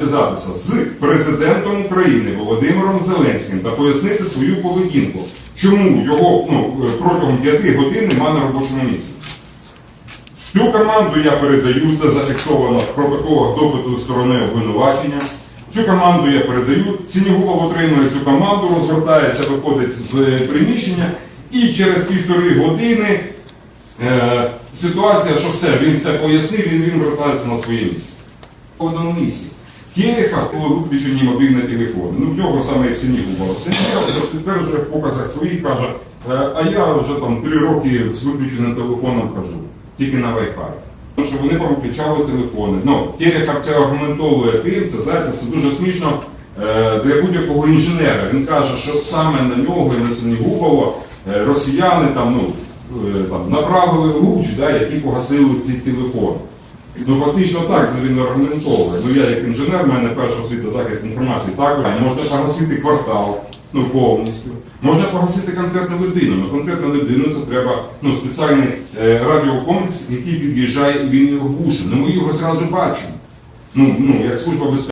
зв'язатися з президентом України Володимиром Зеленським та пояснити свою поведінку, чому його ну, протягом п'яти годин нема на робочому місці. Цю команду я передаю, це зафіксовано в протоколах допиту сторони обвинувачення. Цю команду я передаю, Сінігубов отримує цю команду, розвертається, виходить з приміщення, і через півтори години е, ситуація, що все, він все пояснив, він, він вертається на своє місце. В одному місці. Кєріха були виключені мобільні телефони. Ну, в нього саме як Сінігубова. Сінігубов тепер вже в показах своїх каже, «Е, а я вже там три роки з виключеним телефоном хожу, тільки на Wi-Fi. Що вони повиключали телефони. Ну, Терехов це аргументовує тим, це знаєте, це дуже смішно е, для будь-якого інженера. Він каже, що саме на нього і на Сінігубова е, росіяни там, ну, там, направили луч, да, які погасили ці телефони. Ну, фактично так це він аргументовує. Ну, я як інженер, в мене перша освіта захист інформації, так, можна погасити квартал, ну, повністю. Можна погасити конкретну людину. Ну, конкретну людину це треба ну, спеціальний е, радіокомплекс, який під'їжджає і він його глушить. Ну, ми його зразу бачимо. Ну, ну, як служба безпеки.